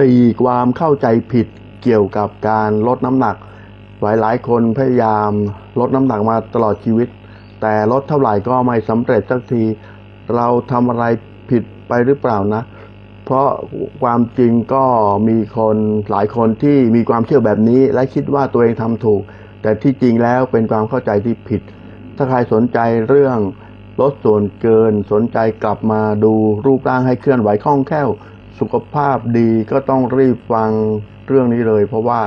4. ความเข้าใจผิดเกี่ยวกับการลดน้ำหนัก หลายๆ คนพยายามลดน้ำหนักมาตลอดชีวิต แต่ลดเท่าไหร่ก็ไม่สำเร็จสักที เราทำอะไรผิดไปหรือเปล่านะ เพราะความจริงก็มีคนหลายคนที่มีความเชื่อแบบนี้ และคิดว่าตัวเองทำถูก แต่ที่จริงแล้วเป็นความเข้าใจที่ผิด ถ้าใครสนใจเรื่องลดส่วนเกินสนใจกลับมาดูรูปร่างให้เคลื่อนไหวคล่องแคล่ว สุขภาพดีก็ต้องรีบฟังเรื่องนี้เลย เพราะว่า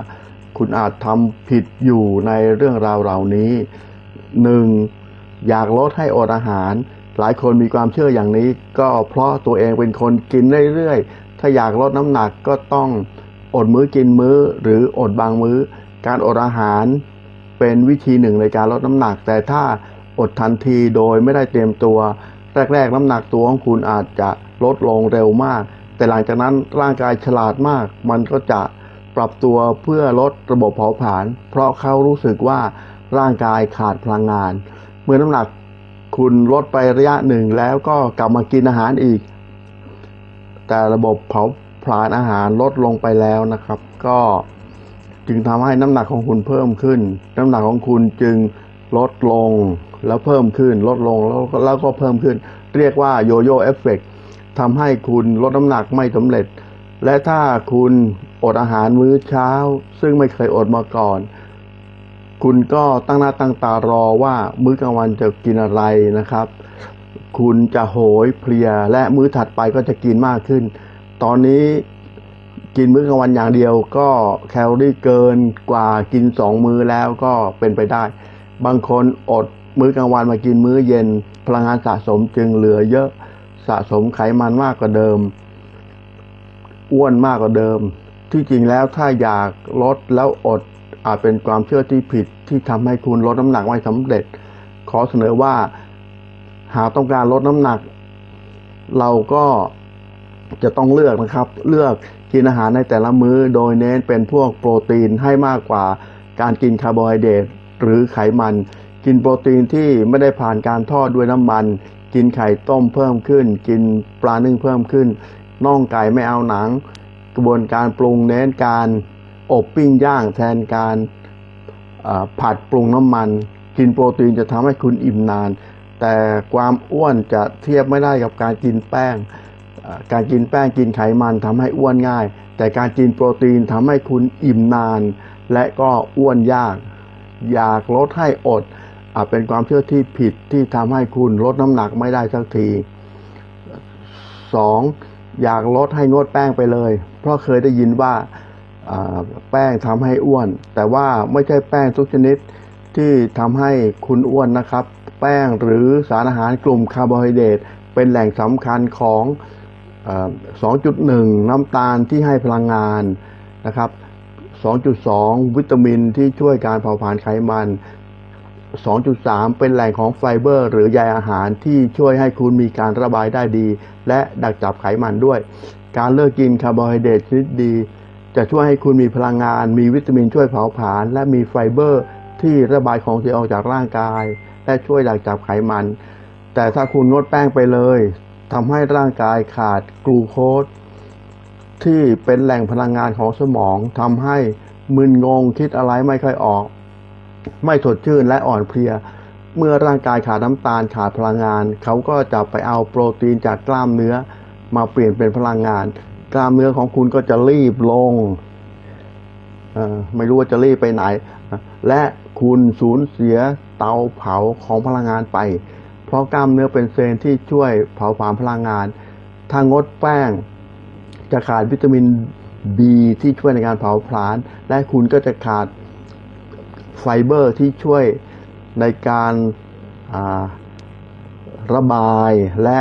คุณอาจทำผิดอยู่ในเรื่องราวเหล่านี้หนึ่งอยากลดให้อดอาหาร หลายคนมีความเชื่ออย่างนี้ ก็เพราะตัวเองเป็นคนกินเรื่อยๆ ถ้าอยากลดน้ำหนักก็ต้องอดมื้อกินมื้อ หรืออดบางมื้อ การอดอาหารเป็นวิธีหนึ่งในการลดน้ำหนัก แต่ถ้าอดทันทีโดยไม่ได้เตรียมตัว แรกๆน้ำหนักตัวของคุณอาจจะลดลงเร็วมาก แต่หลังจากนั้นร่างกายฉลาดมาก มันก็จะปรับตัวเพื่อลดระบบเผาผลาญเพราะเขารู้สึกว่าร่างกายขาดพลังงาน เมื่อน้ำหนักคุณลดไประยะหนึ่งแล้วก็กลับมากินอาหารอีก แต่ระบบเผาผลาญอาหารลดลงไปแล้วนะครับ ก็จึงทำให้น้ำหนักของคุณเพิ่มขึ้น น้ำหนักของคุณจึงลดลงแล้วเพิ่มขึ้น ลดลงแล้วก็แล้วก็เพิ่มขึ้น เรียกว่าโยโย่เอฟเฟกต์ ทำให้คุณลดน้ำหนักไม่สำเร็จ และถ้าคุณอดอาหารมื้อเช้า ซึ่งไม่เคยอดมาก่อน คุณก็ตั้งหน้าตั้งตารอว่ามื้อกลางวันจะกินอะไรนะครับ คุณจะโหยเพลียและมื้อถัดไปก็จะกินมากขึ้น ตอนนี้กินมื้อกลางวันอย่างเดียวก็แคลอรี่เกินกว่ากินสองมื้อแล้วก็เป็นไปได้ บางคนอดมื้อกลางวันมากินมื้อเย็น พลังงานสะสมจึงเหลือเยอะ สะสมไขมันมากกว่าเดิม อ้วนมากกว่าเดิม ที่จริงแล้วถ้าอยากลดแล้วอดอาจเป็นความเชื่อที่ผิดที่ทำให้คุณลดน้ำหนักไม่สำเร็จ ขอเสนอว่าหากต้องการลดน้ำหนัก เราก็จะต้องเลือกนะครับ เลือกกินอาหารในแต่ละมื้อ โดยเน้นเป็นพวกโปรตีนให้มากกว่า การกินคาร์โบไฮเดรตหรือไขมัน กินโปรตีนที่ไม่ได้ผ่านการทอดด้วยน้ำมัน กินไข่ต้มเพิ่มขึ้น กินปลานึ่งเพิ่มขึ้นน่องไก่ไม่เอาหนัง กระบวนการปรุงเน้นการอบปิ้งย่างแทนการผัดปรุงน้ำมัน กินโปรตีนจะทำให้คุณอิ่มนาน แต่ความอ้วนจะเทียบไม่ได้กับการกินแป้ง การกินแป้งกินไขมันทำให้อ้วนง่าย แต่การกินโปรตีนทำให้คุณอิ่มนาน และก็อ้วนยาก อยากลดให้อด เป็นความเชื่อที่ผิดที่ทำให้คุณลดน้ำหนักไม่ได้สักที 2. อยากลดให้งดแป้งไปเลย เพราะเคยได้ยินว่าแป้งทำให้อ้วน แต่ว่าไม่ใช่แป้งทุกชนิดที่ทำให้คุณอ้วนนะครับ แป้งหรือสารอาหารกลุ่มคาร์โบไฮเดรตเป็นแหล่งสำคัญของอ2.1 น้ำตาลที่ให้พลังงานนะครับ 2.2 วิตามินที่ช่วยการเผาผลาญไขมัน 2.3 เป็นแหล่งของไฟเบอร์ หรือใยอาหารที่ช่วยให้คุณมีการระบายได้ดี และดักจับไขมันด้วย การเลิกกินคาร์โบไฮเดรตชนิดดี จะช่วยให้คุณมีพลังงาน มีวิตามินช่วยเผาผลาญและมีไฟเบอร์ ที่ระบายของเสียออกจากร่างกาย และช่วยดักจับไขมัน แต่ถ้าคุณงดแป้งไปเลยทำให้ร่างกายขาดกลูโคสที่เป็นแหล่งพลังงานของสมองทำให้มึนงงคิดอะไรไม่ค่อยออก ไม่สดชื่นและอ่อนเพลีย เมื่อร่างกายขาดน้ำตาลขาดพลังงาน เขาก็จะไปเอาโปรตีนจากกล้ามเนื้อ มาเปลี่ยนเป็นพลังงาน กล้ามเนื้อของคุณก็จะรีบลงอ่อไม่รู้ว่าจะรีบไปไหน และคุณสูญเสียเตาเผาของพลังงานไป เพราะกล้ามเนื้อเป็นเซลล์ที่ช่วยเผาผลาญพลังงาน ถ้างดแป้ง จะขาดวิตามิน B ที่ช่วยในการเผาผลาญ และคุณก็จะขาด ไฟเบอร์ที่ช่วยในการาระบายและ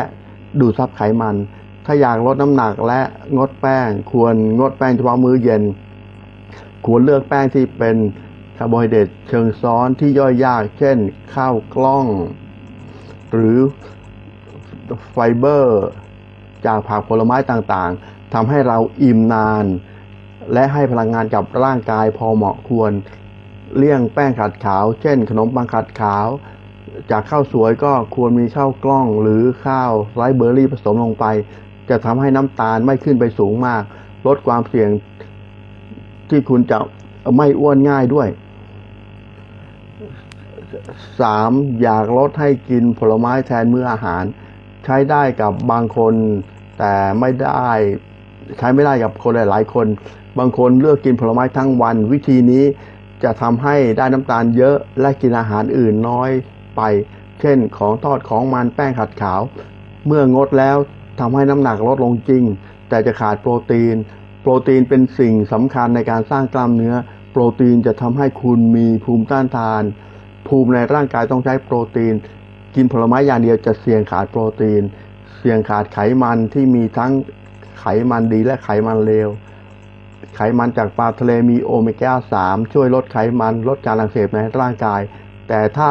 ดูดซับไขมัน ถ้าอยากลดน้ำหนักและงดแป้ง ควรงดแป้งเฉพาะมื้อเย็น ควรเลือกแป้งที่เป็นคาร์โบไฮเดรตเชิงซ้อนที่ย่อยยาก เช่น ข้าวกล้อง หรือไฟเบอร์ จากผักผลไม้ต่างๆทำให้เราอิ่มนาน และให้พลังงานกับร่างกายพอเหมาะควร เลี่ยงแป้งขัดขาว เช่น ขนมปังขัดขาว จากข้าวสวยก็ควรมีข้าวกล้องหรือข้าวไรเบอร์รี่ผสมลงไป จะทำให้น้ำตาลไม่ขึ้นไปสูงมาก ลดความเสี่ยงที่คุณจะไม่อ้วนง่ายด้วยสามอยากลดให้กินผลไม้แทนมื้ออาหาร ใช้ได้กับบางคน แต่ไม่ได้ใช้ไม่ได้กับคนหลาย ๆ คน บางคนเลือกกินผลไม้ทั้งวัน วิธีนี้ จะทำให้ได้น้ำตาลเยอะและกินอาหารอื่นน้อยไป เช่นของทอดของมันแป้งขัดขาว เมื่องดแล้วทำให้น้ำหนักลดลงจริง แต่จะขาดโปรตีน โปรตีนเป็นสิ่งสำคัญในการสร้างกล้ามเนื้อ โปรตีนจะทำให้คุณมีภูมิต้านทาน ภูมิในร่างกายต้องใช้โปรตีน กินผลไม้อย่างเดียวจะเสี่ยงขาดโปรตีน เสี่ยงขาดไขมันที่มีทั้งไขมันดีและไขมันเลว ไขมันจากปลาทะเลมีโอเมก้า 3 ช่วยลดไขมันลดการอักเสบในร่างกาย แต่ถ้า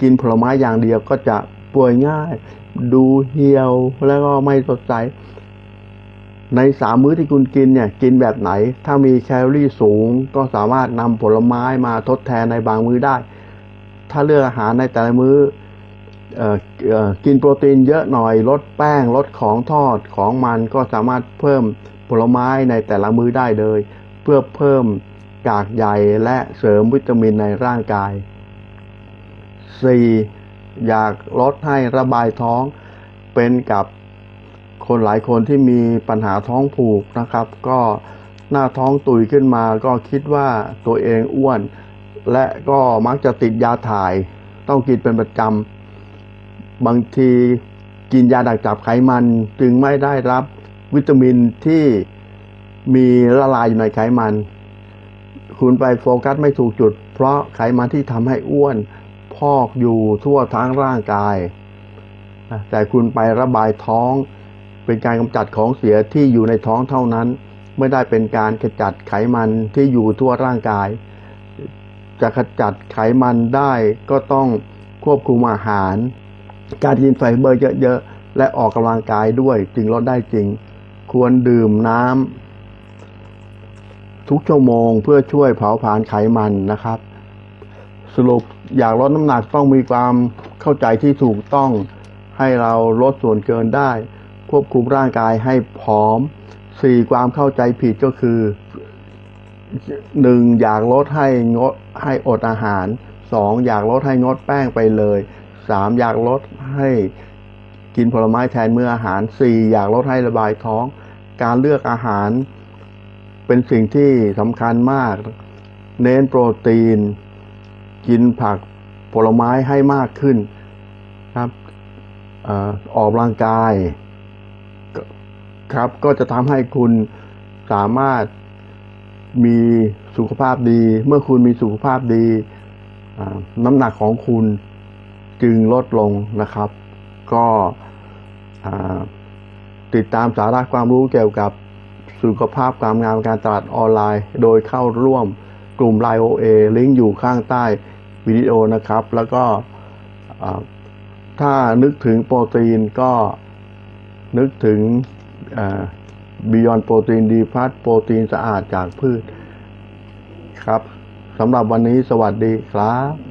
กินผลไม้อย่างเดียวก็จะป่วยง่าย ดูเหี่ยวแล้วก็ไม่สดใส ในสามมื้อที่คุณกินเนี่ยกินแบบไหน ถ้ามีแคลอรี่สูงก็สามารถนำผลไม้มาทดแทนในบางมื้อได้ ถ้าเลือกอาหารในแต่ละมื้อเออเออกินโปรตีนเยอะหน่อยลดแป้งลดของทอดของมันก็สามารถเพิ่ม ผลไม้ในแต่ละมื้อได้เลย เพื่อเพิ่มกากใยและเสริมวิตามินในร่างกาย 4. อยากลดให้ระบายท้องเป็นกับคนหลายคนที่มีปัญหาท้องผูกนะครับ ก็หน้าท้องตุยขึ้นมาก็คิดว่าตัวเองอ้วน และก็มักจะติดยาถ่าย ต้องกินเป็นประจำบางทีกินยาดักจับไขมันจึงไม่ได้รับ วิตามินที่มีละลายอยู่ในไขมัน คุณไปโฟกัสไม่ถูกจุด เพราะไขมันที่ทำให้อ้วนพอกอยู่ทั่วทั้งร่างกาย แต่คุณไประบายท้องเป็นการกำจัดของเสียที่อยู่ในท้องเท่านั้น ไม่ได้เป็นการขจัดไขมันที่อยู่ทั่วร่างกาย จะขจัดไขมันได้ก็ต้องควบคุมอาหาร การกินไฟเบอร์เยอะๆ และออกกำลังกายด้วยจึงลดได้จริง ควรดื่มน้ำทุกชั่วโมงเพื่อช่วยเผาผลาญไขมันนะครับ สรุปอยากลดน้ำหนักต้องมีความเข้าใจที่ถูกต้องให้เราลดส่วนเกินได้ ควบคุมร่างกายให้ผอมสี่ความเข้าใจผิดก็คือหนึ่งอยากลดให้งดให้อดอาหารสองอยากลดให้งดแป้งไปเลยสามอยากลดให้กินผลไม้แทนมื้ออาหารสี่อยากลดให้ระบายท้อง การเลือกอาหาร เป็นสิ่งที่สำคัญมาก เน้นโปรตีน กินผักผลไม้ให้มากขึ้นครับออกกำลังกายครับก็จะทำให้คุณสามารถมีสุขภาพดี เมื่อคุณมีสุขภาพดี น้ำหนักของคุณจึงลดลงนะครับ ก็ ติดตามสาระความรู้เกี่ยวกับสุขภาพความงามการตลาดออนไลน์ โดยเข้าร่วมกลุ่ม Line OA ลิงก์อยู่ข้างใต้วิดีโอนะครับ แล้วก็ถ้านึกถึงโปรตีนก็นึกถึงบิยอนโปรตีนดีพัทโปรตีนสะอาดจากพืชครับสำหรับวันนี้สวัสดีครับ